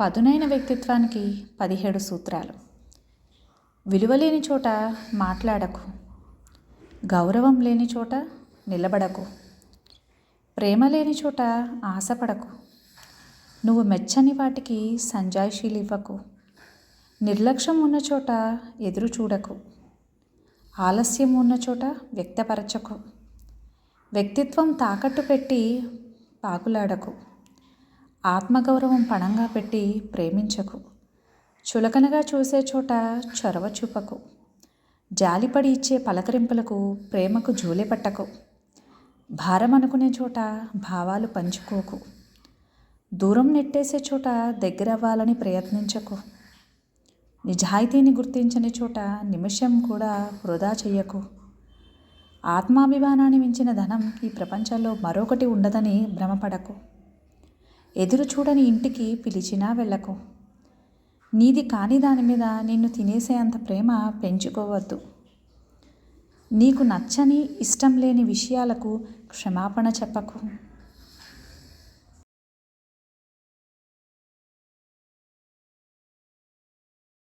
పదునైన వ్యక్తిత్వానికి పదిహేడు సూత్రాలు. విలువలేని చోట మాట్లాడకు. గౌరవం లేని చోట నిలబడకు. ప్రేమ లేని చోట ఆశపడకు. నువ్వు మెచ్చని వాటికి సంజాయిషీలు ఇవ్వకు నిర్లక్ష్యం ఉన్న చోట ఎదురు చూడకు. ఆలస్యం ఉన్న చోట వ్యక్తపరచకు. వ్యక్తిత్వం తాకట్టు పెట్టి పాకులాడకు. ఆత్మగౌరవం పణంగా పెట్టి ప్రేమించకు. చులకనగా చూసే చోట చొరవ చూపకు. జాలిపడి ఇచ్చే పలకరింపులకు ప్రేమకు జూలే పట్టకు. భారం అనుకునే చోట భావాలు పంచుకోకు. దూరం నెట్టేసే చోట దగ్గరవ్వాలని ప్రయత్నించకు. నిజాయితీని గుర్తించని చోట నిమిషం కూడా వృధా చెయ్యకు. ఆత్మాభిమానాన్ని మించిన ధనం ఈ ప్రపంచంలో మరొకటి ఉండదని భ్రమపడకు. ఎదురు చూడని ఇంటికి పిలిచినా వెళ్ళకు. నీది కాని దాని మీద నిన్ను తినేసే అంత ప్రేమ పెంచుకోవద్దు. నీకు నచ్చని ఇష్టం లేని విషయాలకు క్షమాపణ చెప్పకు.